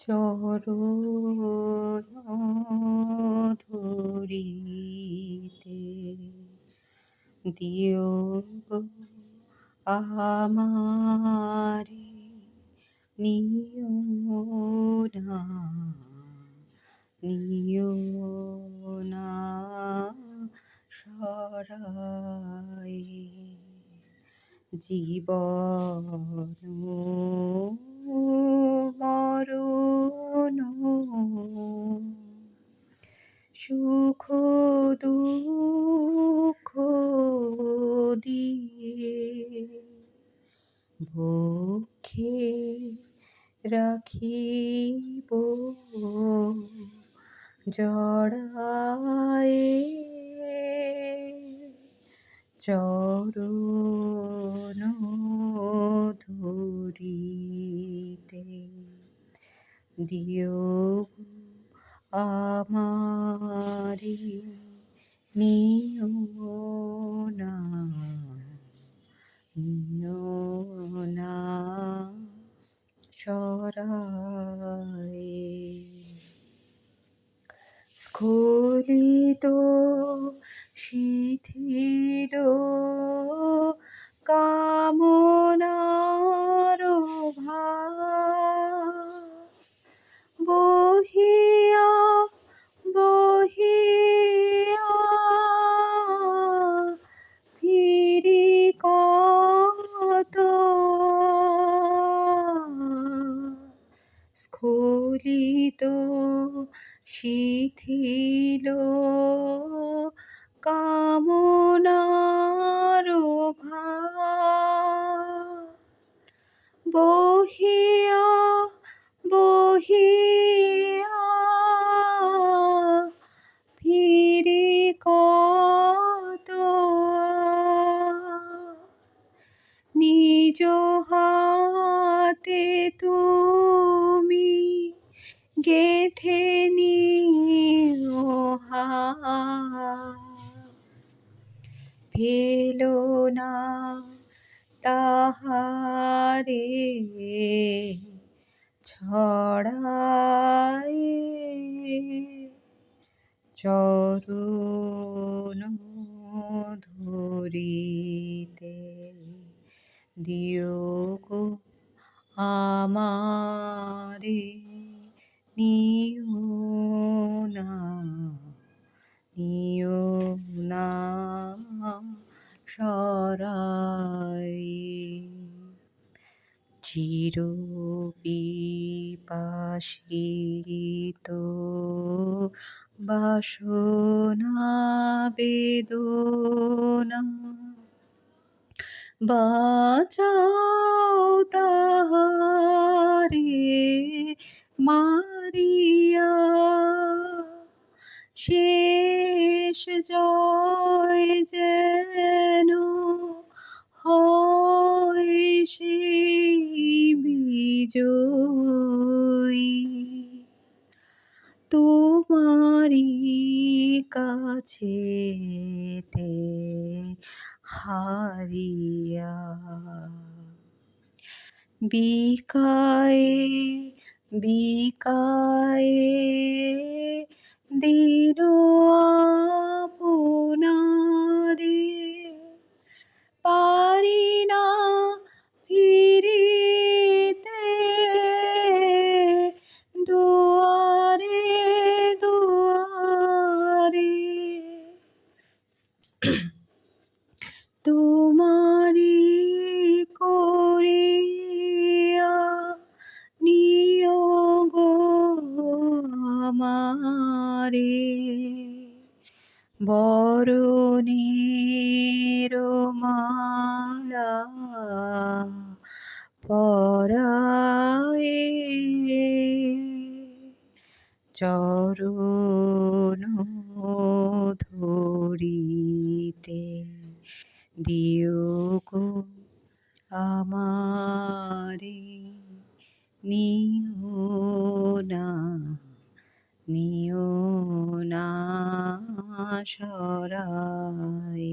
চরণ ধরিতে দিও আমারে নিও না নিও না জীবন রাখিব জড়ায়ে চরণ ধরিতে দিও আমারি নিও না নিও না সরায়ে স্খলিত শিথিল স্খলিত শিথিল কামনার বহিয়া বহিয়া ফিরি কত নিজ হাতে তুমি গেথে নিও ফেলো না তাহারে ছড়ায় চরণ ধরিতে দিও গো আমারে নিও না নিও না সরাই। চির বিপাশিত বাসনা বেদনা বাঁচাও তাহারে মারিয়া। শেষ জয় যেন হয় সেই বিজয়ী। কাছেতে হারিয়া বিকায়ে বিকায়ে দিন আমারে বরণের মালা চরণ ধরিতে দিও গো আমারে নিও না নিও না সরায়